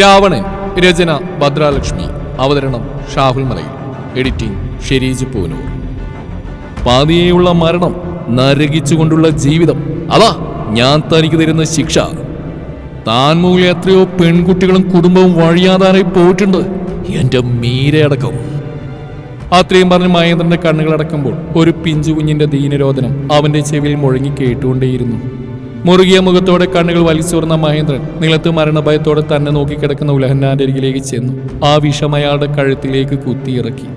രാവണൻ രചന ഭദ്രാലക്ഷ്മി അവതരണം ഷാഹുൽ മലയിൽ. എഡിറ്റിംഗ് ഷെരീജ് പൂനൂർ. പാതിയെയുള്ള മരണം നരകിച്ചുകൊണ്ടുള്ള ജീവിതം. അതാ ഞാൻ തനിക്ക് തരുന്ന ശിക്ഷ. താൻ മൂലം എത്രയോ പെൺകുട്ടികളും കുടുംബവും വഴിയാതാനായി പോയിട്ടുണ്ട്. എന്റെ മീരയടക്കം. അത്രയും പറഞ്ഞ് മഹേന്ദ്രന്റെ കണ്ണുകളടക്കുമ്പോൾ ഒരു പിഞ്ചു കുഞ്ഞിന്റെ ദീനരോധനം അവന്റെ ചെവിയിൽ മുഴങ്ങി കേട്ടുകൊണ്ടേയിരുന്നു. മുറുകിയ മുഖത്തോടെ കണ്ണുകൾ വലിച്ചൂർന്ന മഹേന്ദ്രൻ നിലത്ത് മരണഭയത്തോടെ തന്നെ നോക്കിക്കിടക്കുന്ന ഉലഹന്നാന്റെ അരികിലേക്ക് ചെന്നു. ആ വിഷം അയാളുടെ കഴുത്തിലേക്ക് കുത്തിയിറക്കി.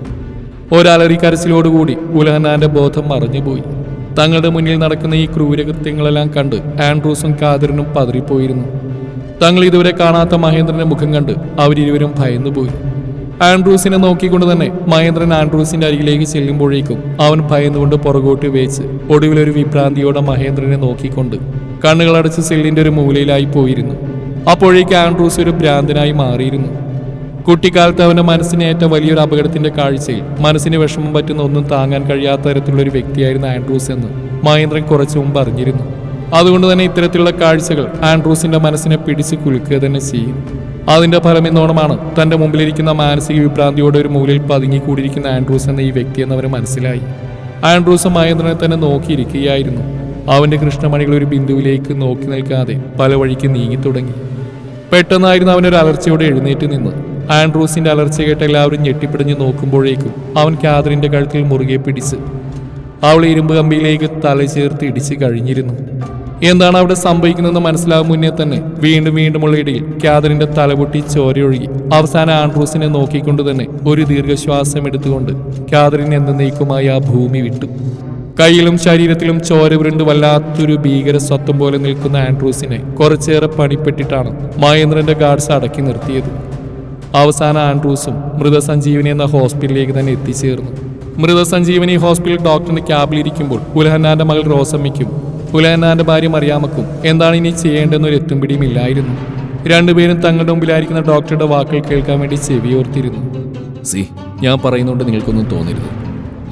ഒരലറി കരച്ചിലോടുകൂടി ഉലഹന്നാന്റെ ബോധം മറഞ്ഞുപോയി. തങ്ങളുടെ മുന്നിൽ നടക്കുന്ന ഈ ക്രൂരകൃത്യങ്ങളെല്ലാം കണ്ട് ആൻഡ്രൂസും കാതിരനും പതറിപ്പോയിരുന്നു. തങ്ങൾ ഇതുവരെ കാണാത്ത മഹേന്ദ്രന്റെ മുഖം കണ്ട് അവരിരുവരും ഭയന്നുപോയി. ആൻഡ്രൂസിനെ നോക്കിക്കൊണ്ട് തന്നെ മഹേന്ദ്രൻ ആൻഡ്രൂസിന്റെ അരികിലേക്ക് ചെല്ലുമ്പോഴേക്കും അവൻ ഭയന്നുകൊണ്ട് പുറകോട്ട് വേച്ച് ഒടുവിലൊരു വിഭ്രാന്തിയോടെ മഹേന്ദ്രനെ നോക്കിക്കൊണ്ട് കണ്ണുകളടച്ച് സെല്ലിന്റെ ഒരു മൂലയിലായി പോയിരുന്നു. അപ്പോഴേക്ക് ആൻഡ്രൂസ് ഒരു ഭ്രാന്തനായി മാറിയിരുന്നു. കുട്ടിക്കാലത്ത് അവന്റെ മനസ്സിനേറ്റ വലിയൊരു അപകടത്തിന്റെ കാഴ്ചയിൽ മനസ്സിന് വിഷമം പറ്റുന്ന ഒന്നും താങ്ങാൻ കഴിയാത്ത തരത്തിലുള്ള ഒരു വ്യക്തിയായിരുന്നു ആൻഡ്രൂസ് എന്ന് മഹേന്ദ്രൻ കുറച്ചു മുമ്പ് അറിഞ്ഞിരുന്നു. അതുകൊണ്ട് തന്നെ ഇത്തരത്തിലുള്ള കാഴ്ചകൾ ആൻഡ്രൂസിന്റെ മനസ്സിനെ പിടിച്ച് കുലുക്കുക തന്നെ ചെയ്യും. അതിന്റെ ഫലം എന്നോണമാണ് തന്റെ മുമ്പിലിരിക്കുന്ന മാനസിക വിഭ്രാന്തിയോടെ ഒരു മൂലയിൽ പതുങ്ങിക്കൂടിയിരിക്കുന്ന ആൻഡ്രൂസ് എന്ന ഈ വ്യക്തി എന്നവർ മനസ്സിലായി. ആൻഡ്രൂസ് മഹേന്ദ്രനെ തന്നെ നോക്കിയിരിക്കുകയായിരുന്നു. അവന്റെ കൃഷ്ണമണികൾ ഒരു ബിന്ദുവിലേക്ക് നോക്കി നിൽക്കാതെ പല വഴിക്ക് നീങ്ങി തുടങ്ങി. പെട്ടെന്നായിരുന്നു അവനൊരു അലർച്ചയോടെ എഴുന്നേറ്റ് നിന്ന്. ആൻഡ്രൂസിന്റെ അലർച്ച കേട്ട് എല്ലാവരും ഞെട്ടിപ്പിടിഞ്ഞ് നോക്കുമ്പോഴേക്കും അവൻ കാതറിന്റെ കഴുത്തിൽ മുറുകെ പിടിച്ച് അവൾ ഇരുമ്പ് കമ്പിയിലേക്ക് തല ചേർത്ത് ഇടിച്ച് കഴിഞ്ഞിരുന്നു. എന്താണ് അവിടെ സംഭവിക്കുന്നതെന്ന് മനസ്സിലാകും മുന്നേ തന്നെ. വീണ്ടും വീണ്ടുമുള്ള ഇടയിൽ കാതറിന്റെ തലപൊട്ടി ചോരയൊഴുകി. അവസാന ആൻഡ്രൂസിനെ നോക്കിക്കൊണ്ട് തന്നെ ഒരു ദീർഘശ്വാസം എടുത്തുകൊണ്ട് കാതറിൻ എന്നേക്കുമായി ആ ഭൂമി വിട്ടു. കയ്യിലും ശരീരത്തിലും ചോര ഉരുണ്ട് വല്ലാത്തൊരു ഭീകര സ്വത്വം പോലെ നിൽക്കുന്ന ആൻഡ്രൂസിനെ കുറച്ചേറെ പണിപ്പെട്ടിട്ടാണ് മഹേന്ദ്രന്റെ ഗാർഡ്സ് അടക്കി നിർത്തിയത്. അവസാന ആൻഡ്രൂസും മൃതസഞ്ജീവനി എന്ന ഹോസ്പിറ്റലിലേക്ക് തന്നെ എത്തിച്ചേർന്നു. മൃതസഞ്ജീവനി ഹോസ്പിറ്റൽ ഡോക്ടറിന്റെ ക്യാബിലിരിക്കുമ്പോൾ ഉലഹന്നാന്റെ മകൾ റോസമ്മയ്ക്കും ഉലഹന്നാന്റെ ഭാര്യ മറിയാമക്കും എന്താണ് ഇനി ചെയ്യേണ്ടെന്നൊരു എത്തും പിടിയും ഇല്ലായിരുന്നു. രണ്ടുപേരും തങ്ങളുടെ മുമ്പിലായിരിക്കുന്ന ഡോക്ടറുടെ വാക്കുകൾ കേൾക്കാൻ വേണ്ടി ചെവിയോർത്തിരുന്നു. സി ഞാൻ പറയുന്നുണ്ട് നിങ്ങൾക്കൊന്നും തോന്നരുത്.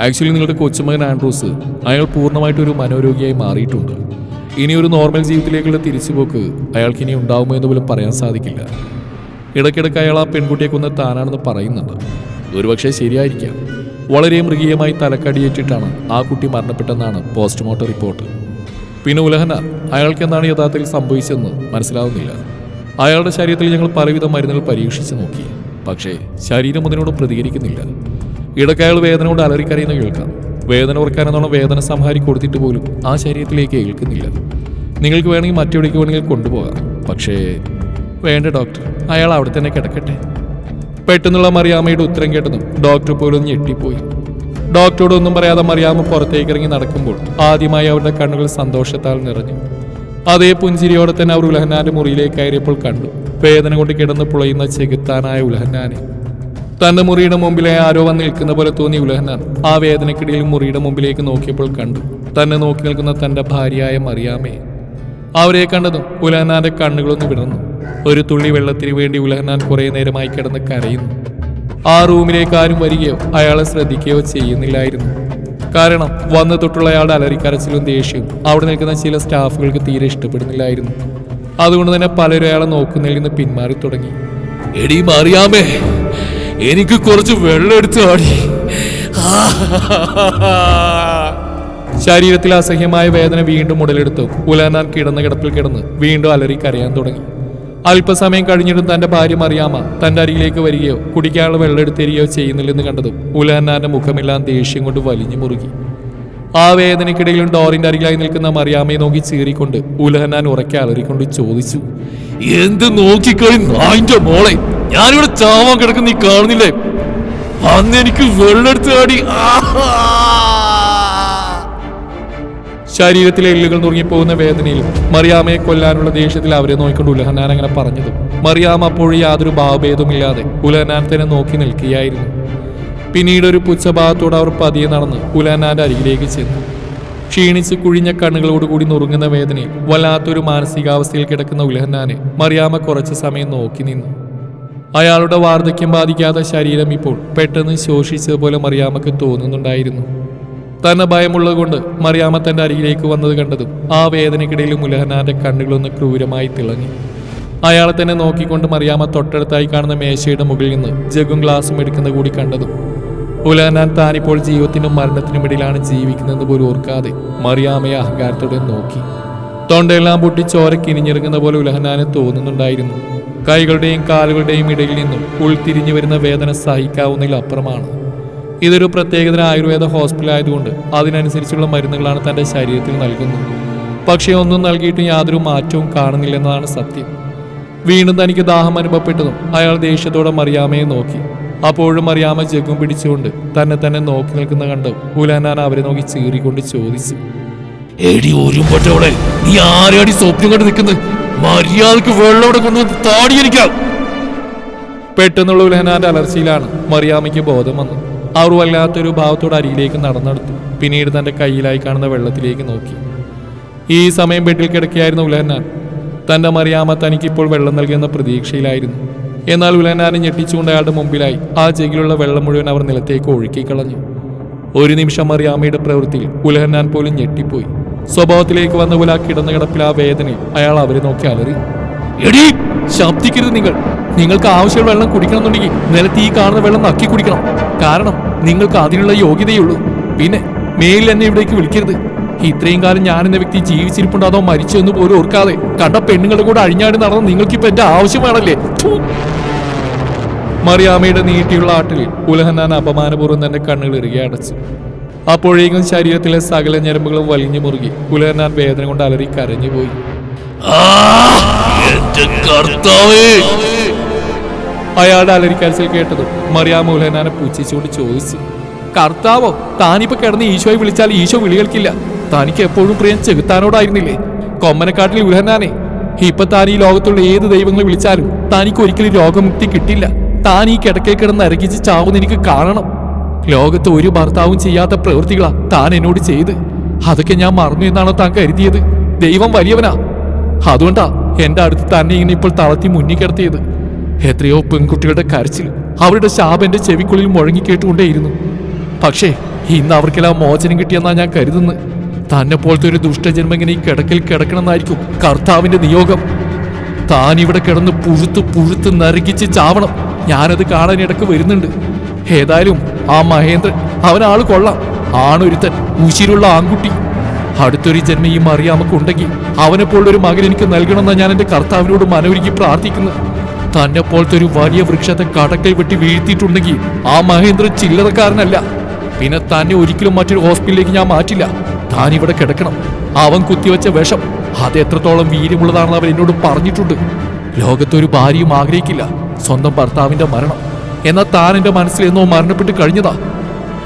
ആക്ച്വലി നിങ്ങളുടെ കൊച്ചുമകൻ ആൻഡ്രൂസ് അയാൾ പൂർണമായിട്ട് ഒരു മനോരോഗിയായി മാറിയിട്ടുണ്ട്. ഇനി ഒരു നോർമൽ ജീവിതത്തിലേക്കുള്ള തിരിച്ചുപോക്ക് അയാൾക്ക് ഇനി ഉണ്ടാവുമോ എന്ന് പോലും പറയാൻ സാധിക്കില്ല. ഇടയ്ക്കിടയ്ക്ക് അയാൾ ആ പെൺകുട്ടിയെ കൊന്ന് താനാണെന്ന് പറയുന്നുണ്ട്. ഒരുപക്ഷെ ശരിയായിരിക്കാം. വളരെ മൃഗീയമായി തലക്കടിയേറ്റിട്ടാണ് ആ കുട്ടി മരണപ്പെട്ടെന്നാണ് പോസ്റ്റ്മോർട്ടം റിപ്പോർട്ട് പിന്നെ ഉലഹന അയാൾക്ക് എന്താണ് യഥാർത്ഥത്തിൽ സംഭവിച്ചതെന്ന് മനസ്സിലാവുന്നില്ല. അയാളുടെ ശരീരത്തിൽ ഞങ്ങൾ പലവിധ മരുന്നുകൾ പരീക്ഷിച്ചു നോക്കി. പക്ഷേ ശരീരം അതിനോട് പ്രതികരിക്കുന്നില്ല. ഇടയ്ക്ക് അയാൾ വേദന കൊണ്ട് അലറിക്കരയുന്ന കേൾക്കാം. വേദന ഉറക്കാനെന്നോണം വേദന സംഹാരി കൊടുത്തിട്ട് പോലും ആ ശരീരത്തിലേക്ക് ഏൽക്കുന്നില്ല. നിങ്ങൾക്ക് വേണമെങ്കിൽ മറ്റെവിടേക്ക് വേണമെങ്കിൽ കൊണ്ടുപോകാം. പക്ഷേ വേണ്ട ഡോക്ടർ അയാൾ അവിടെ തന്നെ കിടക്കട്ടെ. പെട്ടെന്നുള്ള മറിയാമ്മയുടെ ഉത്തരം കേട്ടതും ഡോക്ടർ പോലും ഞെട്ടിപ്പോയി. ഡോക്ടറോട് ഒന്നും പറയാതെ മറിയാമ്മ പുറത്തേക്ക് ഇറങ്ങി നടക്കുമ്പോൾ ആദ്യമായി അവരുടെ കണ്ണുകൾ സന്തോഷത്താൽ നിറഞ്ഞു. അതേ പുഞ്ചിരിയോടെ തന്നെ അവർ ഉലഹന്നാന്റെ മുറിയിലേക്ക് കയറിയപ്പോൾ കണ്ടു. വേദന കൊണ്ട് കിടന്ന് പുളയുന്ന ചെകുത്താനായ ഉലഹന്നാനെ തന്റെ മുറിയുടെ മുമ്പിലെ ആരോ വന്ന് നിൽക്കുന്ന പോലെ തോന്നി ഉലഹന്നാൻ ആ വേദനക്കിടയിൽ മുറിയുടെ മുമ്പിലേക്ക് നോക്കിയപ്പോൾ കണ്ടു. തന്നെ നോക്കി നിൽക്കുന്ന തന്റെ ഭാര്യയായ മറിയാമ്മയെ. അവരെ കണ്ടതും ഉലഹന്നാന്റെ കണ്ണുകളൊന്ന് വിടർന്നു. ഒരു തുള്ളി വെള്ളത്തിന് വേണ്ടി ഉലഹന്നാൻ കുറെ നേരമായി കിടന്ന് കരയുന്നു. ആ റൂമിലേക്ക് ആരും വരികയോ അയാളെ ശ്രദ്ധിക്കുകയോ ചെയ്യുന്നില്ലായിരുന്നു. കാരണം വന്ന് തൊട്ടുള്ള അയാളുടെ അലറിക്കരച്ചിലും ദേഷ്യവും അവിടെ നിൽക്കുന്ന ചില സ്റ്റാഫുകൾക്ക് തീരെ ഇഷ്ടപ്പെടുന്നില്ലായിരുന്നു. അതുകൊണ്ട് തന്നെ പലരും അയാളെ നോക്കുന്നതിൽ നിന്ന് പിന്മാറി തുടങ്ങി. എടി മാറിയാമേ എനിക്ക് കുറച്ച് വെള്ളം എടുത്തു ആടി ശരീരത്തിൽ അസഹ്യമായ വേദന വീണ്ടും ഉടലെടുത്തു. ഉലാനാൻ കിടന്ന കിടപ്പിൽ കിടന്ന് വീണ്ടും അലറി കരയാൻ തുടങ്ങി. അല്പസമയം കഴിഞ്ഞിട്ടും തന്റെ ഭാര്യ മറിയാമ തന്റെ അരികിലേക്ക് വരികയോ കുടിക്കാനുള്ള വെള്ളം എടുത്തരികയോ ചെയ്യുന്നില്ലെന്ന് കണ്ടതും ഉലാനാന്റെ മുഖമെല്ലാം ദേഷ്യം കൊണ്ട് വലിഞ്ഞു മുറുകി. ആ വേദനയ്ക്കിടയിലും ഡോറിന്റെ അരികിലായി നിൽക്കുന്ന മറിയാമയെ നോക്കി ചീറിക്കൊണ്ട് ഉലഹന്നാൻ ഉറക്കെ അലറിക്കൊണ്ട് ചോദിച്ചു എന്ത് നോക്കിക്കളി മോളെ? ഞാനിവിടെ ചാവാൻ കിടക്കുന്ന നീ കാണുന്നില്ലേ? അന്ന് എനിക്ക് വെള്ളെടുത്ത് ആഹാ! ശരീരത്തിലെ എല്ലുകൾ നുറുങ്ങിപ്പോകുന്ന വേദനയിൽ മറിയാമയെ കൊല്ലാനുള്ള ദേഷ്യത്തിൽ അവരെ നോക്കിക്കൊണ്ട് ഉലഹനാൻ അങ്ങനെ പറഞ്ഞത്. മറിയാമ അപ്പോഴും യാതൊരു ഭാവഭേദമില്ലാതെ ഉലഹനാൻ തന്നെ നോക്കി നിൽക്കുകയായിരുന്നു. പിന്നീട് ഒരു പുച്ഛഭാവത്തോടെ അവർ പതിയെ നടന്ന് ഉലഹനാന്റെ അരികിലേക്ക് ചെന്നു. ക്ഷീണിച്ച് കുഴിഞ്ഞ കണ്ണുകളോടുകൂടി നുറുങ്ങുന്ന വേദനയിൽ വല്ലാത്തൊരു മാനസികാവസ്ഥയിൽ കിടക്കുന്ന ഉലഹന്നാനെ മറിയാമ കുറച്ച് സമയം നോക്കി നിന്നു. അയാളുടെ വാർദ്ധക്യം ബാധിക്കാത്ത ശരീരം ഇപ്പോൾ പെട്ടെന്ന് ശോഷിച്ചതുപോലെ മറിയാമക്ക് തോന്നുന്നുണ്ടായിരുന്നു. തന്നെ ഭയമുള്ളതുകൊണ്ട് മറിയാമ തന്റെ അരികിലേക്ക് വന്നത് കണ്ടതും ആ വേദനയ്ക്കിടയിൽ മുലഹനാന്റെ കണ്ണുകളൊന്ന് ക്രൂരമായി തിളങ്ങി. അയാളെ തന്നെ നോക്കിക്കൊണ്ട് മറിയാമ്മ തൊട്ടടുത്തായി കാണുന്ന മേശയുടെ മുകളിൽ നിന്ന് ജഗും ഗ്ലാസും എടുക്കുന്ന കൂടി കണ്ടതും ഉലഹനാൻ താനിപ്പോൾ ജീവിതത്തിനും മരണത്തിനും ഇടയിലാണ് ജീവിക്കുന്നതെന്ന് പോലും ഓർക്കാതെ മറിയാമ്മയെ അഹങ്കാരത്തോടെ നോക്കി. തൊണ്ടയെല്ലാം പൊട്ടി ചോര കിനിഞ്ഞിറങ്ങുന്ന പോലെ ഉലഹനാന് തോന്നുന്നുണ്ടായിരുന്നു. കൈകളുടെയും കാലുകളുടെയും ഇടയിൽ നിന്നും ഉൾത്തിരിഞ്ഞു വരുന്ന വേദന സഹിക്കാവുന്നതിൽ അപ്പുറമാണ് ഇതൊരു പ്രത്യേകതര ആയുർവേദ ഹോസ്പിറ്റൽ ആയതുകൊണ്ട് അതിനനുസരിച്ചുള്ള മരുന്നുകളാണ് തന്റെ ശരീരത്തിൽ നൽകുന്നത്. പക്ഷേ ഒന്നും നൽകിയിട്ടും യാതൊരു മാറ്റവും കാണുന്നില്ലെന്നതാണ് സത്യം. വീണ്ടും തനിക്ക് ദാഹം അനുഭവപ്പെട്ടതും അയാൾ ദേഷ്യത്തോടെ മറിയാമയെ നോക്കി. അപ്പോഴും അറിയാമ ജഗും പിടിച്ചുകൊണ്ട് തന്നെ തന്നെ നോക്കി നിൽക്കുന്ന കണ്ട് ഉലാനാൻ അവരെ നോക്കി ചീറിക്കൊണ്ട് ചോദിച്ചു. എടി ഒരുമ്പട്ടവളെ നീ ആരെയാടി സ്വപ്നം കണ്ട് നിൽക്കുന്നത് മര്യാദയ്ക്ക് വെള്ളം ഇവിടെ കൊണ്ടുവന്ന് താടിയിരിക്കാം പെട്ടെന്നുള്ള ഉലഹനാന്റെ അലർച്ചയിലാണ് മറിയാമയ്ക്ക് ബോധം വന്നത്. അവർ വല്ലാത്തൊരു ഭാവത്തോട് അരിയിലേക്ക് നടന്നെടുത്തു. പിന്നീട് തന്റെ കയ്യിലായി കാണുന്ന വെള്ളത്തിലേക്ക് നോക്കി. ഈ സമയം ബെഡിൽ കിടക്കുകയായിരുന്ന ഉലഹന്നാൻ. തന്റെ മറിയാമ തനിക്കിപ്പോൾ വെള്ളം നൽകുന്ന പ്രതീക്ഷയിലായിരുന്നു. എന്നാൽ ഉലഹന്നാനെ ഞെട്ടിച്ചുകൊണ്ട് അയാളുടെ മുമ്പിലായി ആ ജഗിലുള്ള വെള്ളം മുഴുവൻ അവർ നിലത്തേക്ക് ഒഴുക്കിക്കളഞ്ഞു. ഒരു നിമിഷം മറിയാമയുടെ പ്രവൃത്തിയിൽ ഉലഹന്നാൻ പോലും ഞെട്ടിപ്പോയി. സ്വഭാവത്തിലേക്ക് വന്ന പോലെ ആ കിടന്ന കിടപ്പിൽ ആ വേദനയിൽ അയാൾ അവരെ നോക്കി അലറി. എടീ ശബ്ദിക്കരുത് നിങ്ങൾ. നിങ്ങൾക്ക് ആവശ്യമുള്ള വെള്ളം കുടിക്കണമെന്നുണ്ടെങ്കിൽ നിലത്ത് ഈ കാണുന്ന വെള്ളം നക്കി കുടിക്കണം. കാരണം നിങ്ങൾക്ക് അതിനുള്ള യോഗ്യതയുള്ളൂ. പിന്നെ മേലിൽ എന്നെ ഇവിടേക്ക് വിളിക്കരുത്. ഇത്രയും കാലം ഞാൻ എന്ന വ്യക്തി ജീവിച്ചിരിപ്പുണ്ടോ അതോ മരിച്ചു എന്ന് പോലും ഓർക്കാതെ കണ്ട പെണ്ണുങ്ങളുടെ കൂടെ അഴിഞ്ഞാടി നടന്ന് നിങ്ങൾക്കിപ്പോ എന്റെ ആവശ്യമാണല്ലേ. മറിയാമയുടെ നീട്ടിയുള്ള ആട്ടിൽ ഉലഹന്നാൻ അപമാനപൂർവം തന്റെ കണ്ണുകൾ ഇറുകെ അടച്ചു. അപ്പോഴേക്കും ശരീരത്തിലെ സകല ഞരമ്പുകളും വലിഞ്ഞു മുറുകി. ഉലഹന്നാൻ വേദന കൊണ്ട് അലറി കരഞ്ഞുപോയി. കർത്താവേ! അയാളുടെ അലരിക്കരച്ചിൽ കേട്ടതും മറിയാമ ഉലഹനാനെ ചോദിച്ചു കർത്താവോ താനിപ്പോ കിടന്ന് ഈശോയെ വിളിച്ചാൽ ഈശോ വിളി കേൾക്കില്ല തനിക്ക് എപ്പോഴും പ്രിയം ചെകുത്താനോടായിരുന്നില്ലേ? കൊമ്മനക്കാട്ടിൽ ഉലഹനാനെ ഇപ്പൊ താൻ ഈ ലോകത്തുള്ള ഏത് ദൈവങ്ങളെ വിളിച്ചാലും തനിക്ക് ഒരിക്കലും രോഗമുക്തി കിട്ടില്ല. താൻ ഈ കിടക്കയിൽ കിടന്ന് അരകിച്ച് ചാവുന്ന എനിക്ക് കാണണം. ലോകത്ത് ഒരു ഭർത്താവും ചെയ്യാത്ത പ്രവൃത്തികളാ താൻ എന്നോട് ചെയ്ത്. അതൊക്കെ ഞാൻ മറന്നു എന്നാണോ താൻ കരുതിയത്? ദൈവം വലിയവനാ. അതുകൊണ്ടാ എന്റെ അടുത്ത് തന്നെ ഇങ്ങനെ ഇപ്പോൾ തളർത്തി മുന്നിൽ കിടത്തിയത്. എത്രയോ പെൺകുട്ടികളുടെ കരച്ചിൽ അവരുടെ ശാപന്റെ ചെവിക്കുള്ളിൽ മുഴങ്ങി കേട്ടുകൊണ്ടേയിരുന്നു. പക്ഷേ ഇന്ന് അവർക്കെല്ലാം മോചനം കിട്ടിയെന്നാ ഞാൻ കരുതുന്നത്. തന്നെ പോലത്തെ ഒരു ദുഷ്ടജന്മ ഇങ്ങനെ ഈ കിടക്കിൽ കിടക്കണമെന്നായിരിക്കും കർത്താവിന്റെ നിയോഗം. താൻ ഇവിടെ കിടന്ന് പുഴുത്ത് പുഴുത്ത് നരകിച്ച് ചാവണം. ഞാനത് കാണാൻ ഇടയ്ക്ക് വരുന്നുണ്ട്. ഏതായാലും ആ മഹേന്ദ്രൻ അവനാൾ കൊള്ളാം. ആണൊരുത്തൻ ഉശിരുള്ള ആൺകുട്ടി. അടുത്തൊരു ജന്മ ഈ മറിയാമക്കുണ്ടെങ്കിൽ അവനെപ്പോലുള്ളൊരു മകൻ എനിക്ക് നൽകണമെന്നാണ് ഞാൻ എന്റെ കർത്താവിനോട് മനോരുക്കി പ്രാർത്ഥിക്കുന്നത്. തന്നെ പോലത്തെ ഒരു വലിയ വൃക്ഷത്തെ കടക്കൽ വെട്ടി വീഴ്ത്തിയിട്ടുണ്ടെങ്കിൽ ആ മഹേന്ദ്രൻ ചില്ലറക്കാരനല്ല. പിന്നെ തന്നെ ഒരിക്കലും മറ്റൊരു ഹോസ്പിറ്റലിലേക്ക് ഞാൻ മാറ്റില്ല. താൻ ഇവിടെ കിടക്കണം. അവൻ കുത്തിവെച്ച വിഷം. അത് എത്രത്തോളം വീര്യമുള്ളതാണെന്ന് അവൻ എന്നോട് പറഞ്ഞിട്ടുണ്ട്. ലോകത്തൊരു ഭാര്യയും ആഗ്രഹിക്കില്ല. സ്വന്തം ഭർത്താവിന്റെ മരണം. എന്നാൽ താൻ എന്റെ മനസ്സിൽ എന്നോ മരണപ്പെട്ട് കഴിഞ്ഞതാ.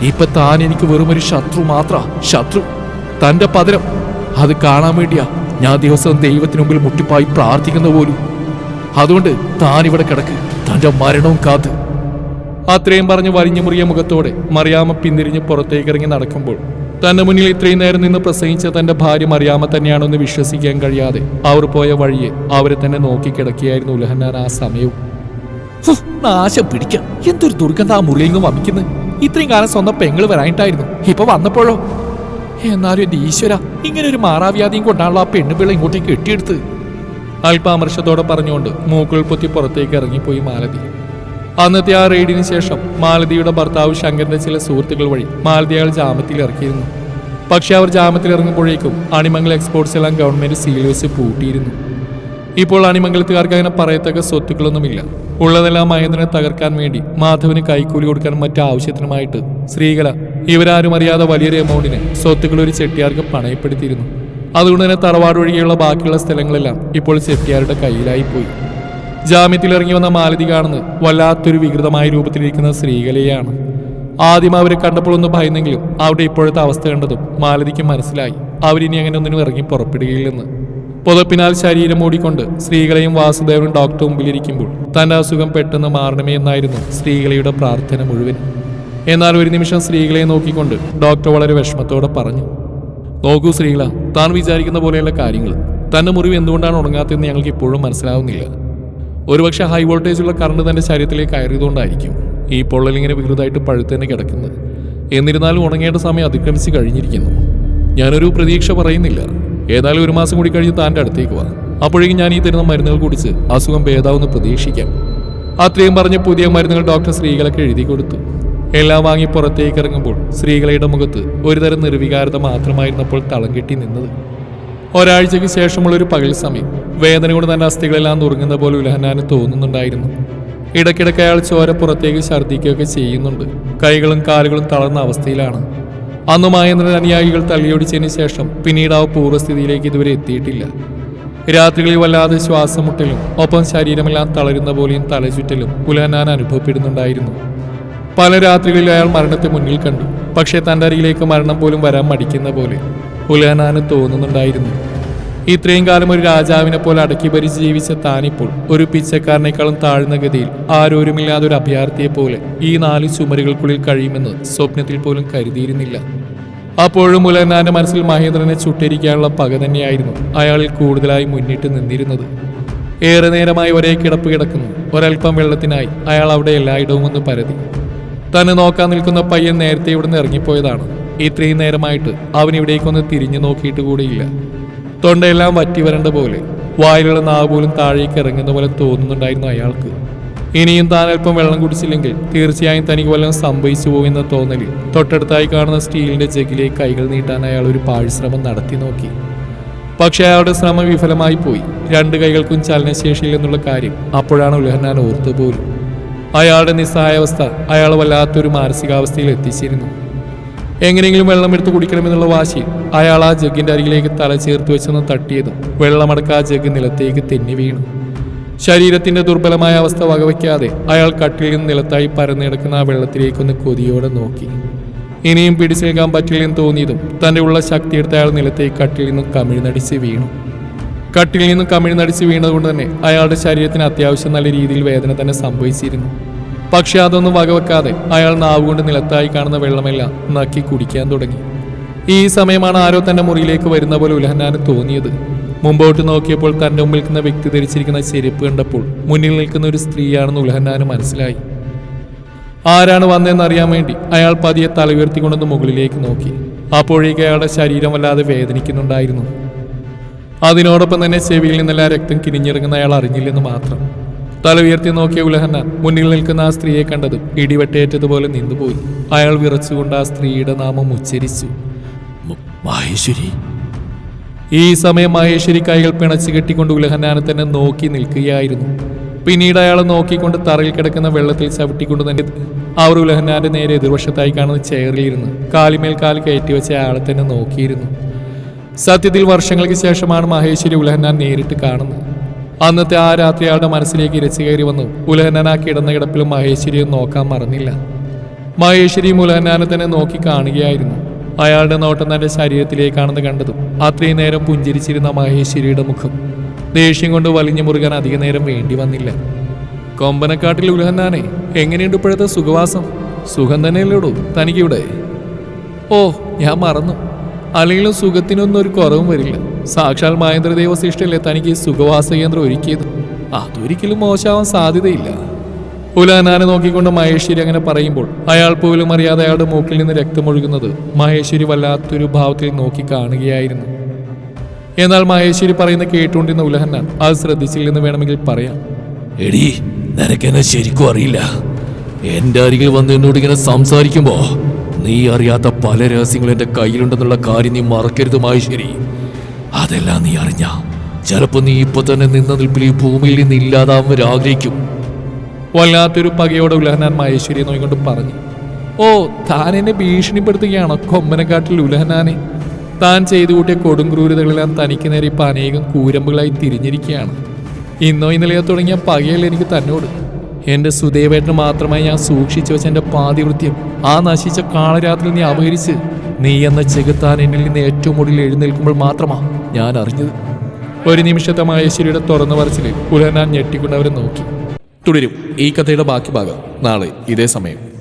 ഇപ്പൊ താൻ എനിക്ക് വെറും ഒരു ശത്രു മാത്ര. ശത്രു. തന്റെ പതരം അത് കാണാൻ വേണ്ടിയാ ഞാൻ ദിവസം ദൈവത്തിനു മുമ്പിൽ മുട്ടിപ്പായി പ്രാർത്ഥിക്കുന്ന പോലും. അതുകൊണ്ട് താൻ ഇവിടെ കിടക്ക്. തന്റെ മരണവും കാത്ത്. അത്രയും പറഞ്ഞ് വലിഞ്ഞു മുറിയ മുഖത്തോടെ മറിയാമ പിന്തിരിഞ്ഞ് പുറത്തേക്ക് ഇറങ്ങി നടക്കുമ്പോൾ തന്റെ മുന്നിൽ ഇത്രയും നേരം നിന്ന് പ്രസംഗിച്ച തന്റെ ഭാര്യ മറിയാമ തന്നെയാണെന്ന് വിശ്വസിക്കാൻ കഴിയാതെ അവർ പോയ വഴിയെ അവരെ തന്നെ നോക്കി കിടക്കുകയായിരുന്നു ഉലഹന്നാൻ ആ സമയവും. നാശം പിടിക്കാം. എന്തൊരു ദുർഗന്ധ ആ മുറിയെങ്കും വമിക്കുന്നത് ഇത്രയും കാലം സ്വന്തം പെങ്ങൾ വരായിട്ടായിരുന്നു ഇപ്പൊ വന്നപ്പോഴോ? എന്നാലും എന്റെ ഈശ്വര ഇങ്ങനെ ഒരു മാറാവ്യാധിയും കൊണ്ടാണല്ലോ ആ പെണ്ണുപിള്ള ഇങ്ങോട്ടേക്ക് കെട്ടിയെടുത്ത് അല്പാമർശത്തോടെ പറഞ്ഞുകൊണ്ട് മൂക്കുകൾ പൊത്തി പുറത്തേക്ക് ഇറങ്ങിപ്പോയി മാലതി. അന്നത്തെ ആ റെയ്ഡിന് ശേഷം മാലതിയുടെ ഭർത്താവ് ശങ്കറിന്റെ ചില സുഹൃത്തുക്കൾ വഴി മാലതി അയാൾ ജാമത്തിൽ ഇറക്കിയിരുന്നു. പക്ഷെ അവർ ജാമ്യത്തിൽ ഇറങ്ങുമ്പോഴേക്കും അണിമംഗൽ എക്സ്പോർട്സ് എല്ലാം ഗവൺമെന്റ് സീൽ വെച്ച് പൂട്ടിയിരുന്നു. ഇപ്പോൾ അണിമംഗലത്തുകാർക്ക് അങ്ങനെ പറയത്തക്ക സ്വത്തുക്കളൊന്നുമില്ല. ഉള്ളതെല്ലാം മഹേന്ദ്രനെ തകർക്കാൻ വേണ്ടി മാധവന് കൈക്കൂലി കൊടുക്കാൻ മറ്റു ആവശ്യത്തിനുമായിട്ട് ശ്രീകല ഇവരാരും അറിയാതെ വലിയൊരു എമൗണ്ടിന് സ്വത്തുക്കൾ ഒരു ചെട്ടിയാർക്ക് പണയപ്പെടുത്തിയിരുന്നു. അതുകൊണ്ട് തന്നെ തറവാട് ഒഴികെയുള്ള ബാക്കിയുള്ള സ്ഥലങ്ങളെല്ലാം ഇപ്പോൾ ചെട്ടിയാരുടെ കയ്യിലായി പോയി ജാമ്യത്തിൽ ഇറങ്ങി വന്ന മാലതി കാണുന്നത് വല്ലാത്തൊരു വികൃതമായ രൂപത്തിലിരിക്കുന്ന ശ്രീകലയാണ് ആദ്യം അവരെ കണ്ടപ്പോൾ ഒന്ന് ഭയന്നെങ്കിലും അവിടെ ഇപ്പോഴത്തെ അവസ്ഥ കണ്ടതും മാലതിക്ക് മനസ്സിലായി. അവരിനി അങ്ങനെ ഒന്നിനും ഇറങ്ങി പുറപ്പെടുകയില്ലെന്ന്. പുതപ്പിനാൽ ശരീരം ഓടിക്കൊണ്ട് സ്ത്രീകളെയും വാസുദേവനും ഡോക്ടർ മുമ്പിലിരിക്കുമ്പോൾ തന്റെ അസുഖം പെട്ടെന്ന് മാറണമേ എന്നായിരുന്നു സ്ത്രീകളയുടെ പ്രാർത്ഥന മുഴുവൻ. എന്നാൽ ഒരു നിമിഷം സ്ത്രീകളെ നോക്കിക്കൊണ്ട് ഡോക്ടർ വളരെ വിഷമത്തോടെ പറഞ്ഞു നോക്കൂ ശ്രീല താൻ വിചാരിക്കുന്ന പോലെയുള്ള കാര്യങ്ങൾ. തന്റെ മുറിവ് എന്തുകൊണ്ടാണ് ഉണങ്ങാത്തതെന്ന് ഞങ്ങൾക്ക് ഇപ്പോഴും മനസ്സിലാവുന്നില്ല. ഒരുപക്ഷെ ഹൈ വോൾട്ടേജ് ഉള്ള കറണ്ട് തന്റെ ശരീരത്തിലേക്ക് കയറിയതുകൊണ്ടായിരിക്കും ഈ പൊള്ളലിങ്ങനെ വികൃതമായിട്ട് പഴുത്തന്നെ കിടക്കുന്നത്. എന്നിരുന്നാലും ഉണങ്ങേണ്ട സമയം അതിക്രമിച്ച് കഴിഞ്ഞിരിക്കുന്നു. ഞാനൊരു പ്രതീക്ഷ പറയുന്നില്ല. ഏതായാലും ഒരു മാസം കൂടി കഴിഞ്ഞ് താന്റെ അടുത്തേക്ക് വാ. അപ്പോഴേക്കും ഞാൻ ഈ തരുന്ന മരുന്നുകൾ കുടിച്ച് അസുഖം ഭേദാവെന്ന് പ്രതീക്ഷിക്കാം. അത്രയും പറഞ്ഞ് പുതിയ മരുന്നുകൾ ഡോക്ടർ സ്ത്രീകളൊക്കെ എഴുതി കൊടുത്തു. എല്ലാം വാങ്ങി പുറത്തേക്ക് ഇറങ്ങുമ്പോൾ സ്ത്രീകളുടെ മുഖത്ത് ഒരുതരം നിർവികാരത മാത്രമായിരുന്നപ്പോൾ തളം കെട്ടി നിന്നത്. ഒരാഴ്ചയ്ക്ക് ശേഷമുള്ള ഒരു പകൽ സമയം വേദന കൊണ്ട് തന്നെ അസ്ഥികളെല്ലാം നുറുങ്ങുന്ന പോലെ ഉലഹനാന് തോന്നുന്നുണ്ടായിരുന്നു. ഇടയ്ക്കിടയ്ക്ക് അയാൾ ചോര പുറത്തേക്ക് ഛർദ്ദിക്കുകയൊക്കെ ചെയ്യുന്നുണ്ട്. കൈകളും കാലുകളും തളർന്ന അവസ്ഥയിലാണ്. അന്ന് മഹേന്ദ്രൻ അനുയായികൾ തള്ളിയൊടിച്ചതിന് ശേഷം പിന്നീട് ആ പൂർവസ്ഥിതിയിലേക്ക് ഇതുവരെ എത്തിയിട്ടില്ല. രാത്രികളിൽ വല്ലാതെ ശ്വാസം മുട്ടലും ഒപ്പം ശരീരമെല്ലാം തളരുന്ന പോലെയും തലചുറ്റലും ഉലഹനാൻ അനുഭവപ്പെടുന്നുണ്ടായിരുന്നു. പല രാത്രികളിൽ അയാൾ മരണത്തെ മുന്നിൽ കണ്ടു. പക്ഷേ തന്റെ അരികിലേക്ക് മരണം പോലും വരാൻ മടിക്കുന്ന പോലെ ഉലഹനാന് തോന്നുന്നുണ്ടായിരുന്നു. ഇത്രയും കാലം ഒരു രാജാവിനെ പോലെ അടക്കി ഭരിച്ച് ജീവിച്ച താനിപ്പോൾ ഒരു പിച്ചക്കാരനേക്കാളും താഴ്ന്ന ഗതിയിൽ ആരോരുമില്ലാതെ ഒരു അഭയാർത്ഥിയെ പോലെ ഈ നാല് ചുമരുകൾക്കുള്ളിൽ കഴിയുമെന്ന് സ്വപ്നത്തിൽ പോലും കരുതിയിരുന്നില്ല. അപ്പോഴും മുലയനാന്റെ മനസ്സിൽ മഹേന്ദ്രനെ ചുട്ടിരിക്കാനുള്ള പക തന്നെയായിരുന്നു അയാളിൽ കൂടുതലായി മുന്നിട്ട് നിന്നിരുന്നത്. ഏറെ നേരമായി ഒരേ കിടപ്പ് കിടക്കുന്നു. ഒരൽപ്പം വെള്ളത്തിനായി അയാൾ അവിടെ എല്ലായിടവും ഒന്ന് പരതി. തന്നെ നോക്കാൻ നിൽക്കുന്ന പയ്യൻ നേരത്തെ ഇവിടെ നിന്ന് ഇറങ്ങിപ്പോയതാണ്. ഇത്രയും നേരമായിട്ട് അവൻ ഇവിടേക്കൊന്ന് തിരിഞ്ഞു നോക്കിയിട്ട് കൂടിയില്ല. തൊണ്ടയെല്ലാം വറ്റി വരേണ്ട പോലെ വായിലുള്ള നാവ് പോലും താഴേക്ക് ഇറങ്ങുന്ന പോലെ തോന്നുന്നുണ്ടായിരുന്നു അയാൾക്ക്. ഇനിയും താൻ അല്പം വെള്ളം കുടിച്ചില്ലെങ്കിൽ തീർച്ചയായും തനിക്ക് വല്ലതും സംഭവിച്ചു പോകുമെന്ന തോന്നലിൽ തൊട്ടടുത്തായി കാണുന്ന സ്റ്റീലിന്റെ ജഗിലേക്ക് കൈകൾ നീട്ടാൻ അയാൾ ഒരു പാഴ്ശ്രമം നടത്തി നോക്കി. പക്ഷേ അയാളുടെ ശ്രമം വിഫലമായി പോയി രണ്ട് കൈകൾക്കും ചലനശേഷിയിൽ എന്നുള്ള കാര്യം അപ്പോഴാണ് ഉലഹന്നാൻ ഓർത്തു പോലും. അയാളുടെ നിസ്സഹായാവസ്ഥ അയാൾ വല്ലാത്തൊരു മാനസികാവസ്ഥയിൽ എത്തിച്ചിരുന്നു. എങ്ങനെയെങ്കിലും വെള്ളം എടുത്ത് കുടിക്കണമെന്നുള്ള വാശി അയാൾ ആ ജഗ്ഗിന്റെ അരികിലേക്ക് തല ചേർത്ത് വെച്ചൊന്ന് തട്ടിയതും വെള്ളമടക്ക ആ ജഗ് നിലത്തേക്ക് തെന്നി വീണു. ശരീരത്തിന്റെ ദുർബലമായ അവസ്ഥ വകവയ്ക്കാതെ അയാൾ കട്ടിൽ നിന്ന് നിലത്തായി പരന്നു കിടക്കുന്ന ആ വെള്ളത്തിലേക്കൊന്ന് കൊതിയോടെ നോക്കി. ഇനിയും പിടിച്ചേൽക്കാൻ പറ്റില്ലെന്ന് തോന്നിയതും തന്റെ ഉള്ള ശക്തിയെടുത്ത് അയാൾ നിലത്തേക്ക് കട്ടിൽ നിന്നും കമിഴ്ന്നടിച്ച് വീണു. കട്ടിൽ നിന്നും കമിഴ്ന്നടിച്ച് വീണതുകൊണ്ട് തന്നെ അയാളുടെ ശരീരത്തിന് അത്യാവശ്യം നല്ല രീതിയിൽ വേദന തന്നെ സംഭവിച്ചിരുന്നു. പക്ഷെ അതൊന്നും വകവെക്കാതെ അയാൾ നാവുകൊണ്ട് നിലത്തായി കാണുന്ന വെള്ളമെല്ലാം നക്കി കുടിക്കാൻ തുടങ്ങി. ഈ സമയമാണ് ആരോ തന്റെ മുറിയിലേക്ക് വരുന്ന പോലെ ഉലഹന്നാന് തോന്നിയത്. മുമ്പോട്ട് നോക്കിയപ്പോൾ തന്റെ മുമ്പിൽ നിൽക്കുന്ന വ്യക്തി ധരിച്ചിരിക്കുന്ന ചെരുപ്പ് കണ്ടപ്പോൾ മുന്നിൽ നിൽക്കുന്ന ഒരു സ്ത്രീയാണെന്ന് ഉലഹന്നാന് മനസ്സിലായി. ആരാണ് വന്നതെന്ന് അറിയാൻ വേണ്ടി അയാൾ പതിയെ തല ഉയർത്തിക്കൊണ്ടൊന്ന് മുകളിലേക്ക് നോക്കി. അപ്പോഴേക്ക് അയാളുടെ ശരീരം വല്ലാതെ വേദനിക്കുന്നുണ്ടായിരുന്നു. അതിനോടൊപ്പം തന്നെ ചെവിയിൽ നിന്നെല്ലാം രക്തം കിനിഞ്ഞിറങ്ങുന്ന അയാൾ അറിഞ്ഞില്ലെന്ന് മാത്രം. തല ഉയർത്തി നോക്കിയ ഉലഹന്ന മുന്നിൽ നിൽക്കുന്ന ആ സ്ത്രീയെ കണ്ടതും ഇടിവെട്ടേറ്റതുപോലെ നിന്നുപോയി. അയാൾ വിറച്ചുകൊണ്ട് ആ സ്ത്രീയുടെ നാമം ഉച്ചരിച്ചു. മഹേശ്വരി? ഈ സമയം മഹേശ്വരി കൈകൾ പിണച്ചു കെട്ടിക്കൊണ്ട് ഉലഹന്നാനെ തന്നെ നോക്കി നിൽക്കുകയായിരുന്നു. പിന്നീട് അയാളെ നോക്കിക്കൊണ്ട് തറയിൽ കിടക്കുന്ന വെള്ളത്തിൽ ചവിട്ടിക്കൊണ്ട് തന്നെ അവർ ഉലഹന്നാന്റെ നേരെ എതിർവശത്തായി കാണുന്ന ചെയറിലിരുന്ന് കാലിമേൽ കാൽ കയറ്റി വെച്ച അയാളെ തന്നെ നോക്കിയിരുന്നു. സത്യത്തിൽ വർഷങ്ങൾക്ക് ശേഷമാണ് മഹേശ്വരി ഉലഹന്നാൻ നേരിട്ട് കാണുന്നത്. അന്നത്തെ ആ രാത്രി അയാളുടെ മനസ്സിലേക്ക് ഇരച്ചു കയറി വന്നു. ഉലഹന്നാൻ ആ കിടന്ന കിടപ്പിലും മഹേശ്വരിയെ നോക്കാൻ മറന്നില്ല. മഹേശ്വരിയും ഉലഹന്നാനെ തന്നെ നോക്കി കാണുകയായിരുന്നു. അയാളുടെ നോട്ടം തന്റെ ശരീരത്തിലേക്കാണെന്ന് കണ്ടതും അത്രയും നേരം പുഞ്ചിരിച്ചിരുന്ന മഹേശ്വരിയുടെ മുഖം ദേഷ്യം കൊണ്ട് വലിഞ്ഞു മുറുകാൻ അധിക നേരം വേണ്ടി വന്നില്ല. കൊമ്പനക്കാട്ടിൽ ഉലഹന്നാനെ എങ്ങനെയുണ്ട് ഇപ്പോഴത്തെ സുഖവാസം? സുഖം തന്നെയല്ലേടൂ? തനിക്കിവിടെ? ഓ ഞാൻ മറന്നു. അല്ലെങ്കിലും സുഖത്തിനൊന്നും ഒരു കുറവും വരില്ല. സാക്ഷാൽ മഹേന്ദ്രദേവ സൃഷ്ടിയല്ലേ തനിക്ക് സുഖവാസ കേന്ദ്രം ഒരുക്കിയത്? അതൊരിക്കലും മോശമാവാൻ സാധ്യതയില്ല. ഉലാനാനെ നോക്കിക്കൊണ്ട് മഹേശ്വരി അങ്ങനെ പറയുമ്പോൾ അയാൾ പോലും അറിയാതെ അയാളുടെ മൂക്കിൽ നിന്ന് രക്തമൊഴുകുന്നത് മഹേശ്വരി വല്ലാത്തൊരു ഭാവത്തിൽ നോക്കി കാണുകയായിരുന്നു. എന്നാൽ മഹേശ്വരി പറയുന്ന കേട്ടുകൊണ്ടിരുന്ന ഉലഹന്നാൻ അത് ശ്രദ്ധിച്ചില്ലെന്ന് വേണമെങ്കിൽ പറയാം. എടി നിനക്കെന്നെ ശരിക്കും അറിയില്ല. എന്റെ അരികിൽ വന്ന് എന്നോട് ഇങ്ങനെ സംസാരിക്കുമ്പോ നീ അറിയാത്ത പല രഹസ്യങ്ങളും എന്റെ കയ്യിലുണ്ടെന്നുള്ള കാര്യം നീ മറക്കരുത് മഹേശ്വരി. അതെല്ലാം നീ അറിഞ്ഞ. ചിലപ്പോ നീ ഇപ്പൊ തന്നെ നിന്ന നിൽപ്പിൽ ഈ ഭൂമിയിൽ നിന്ന് ഇല്ലാതാവുമ്പോൾ ആഗ്രഹിക്കും. വല്ലാത്തൊരു പകയോടെ ഉലഹനാൻ മഹേശ്വരിയെ നോയിക്കൊണ്ട് പറഞ്ഞു. ഓ താൻ എന്നെ ഭീഷണിപ്പെടുത്തുകയാണോ കൊമ്പനക്കാട്ടിൽ ഉലഹനാനെ? താൻ ചെയ്തു കൂട്ടിയ കൊടുംക്രൂരതകളെല്ലാം തനിക്ക് നേരെ ഇപ്പം അനേകം കൂരമ്പുകളായി തിരിഞ്ഞിരിക്കുകയാണ്. ഇന്നോ ഇന്നലെയോ തുടങ്ങിയ പകയല്ല എനിക്ക് തന്നോട്? എന്റെ സുദേവേട്ടന് മാത്രമായി ഞാൻ സൂക്ഷിച്ചു വെച്ച എന്റെ പാതിവൃത്യം ആ നശിച്ച കാളരാത്രിയിൽ നീ അപഹരിച്ച് നീ എന്ന ചെകുത്താൻ എന്നിൽ നിന്ന് ഏറ്റവും ഒടുവിൽ എഴുന്നേൽക്കുമ്പോൾ മാത്രമാ ഞാൻ അറിഞ്ഞത്. ഒരു നിമിഷത്തെ മഹേശ്വരിയുടെ തുറന്നു പറച്ചിൽ പുലനാൻ ഞെട്ടിക്കൊണ്ട് അവരെ നോക്കി. തുടരും ഈ കഥയുടെ ബാക്കി ഭാഗം നാളെ ഇതേ സമയം.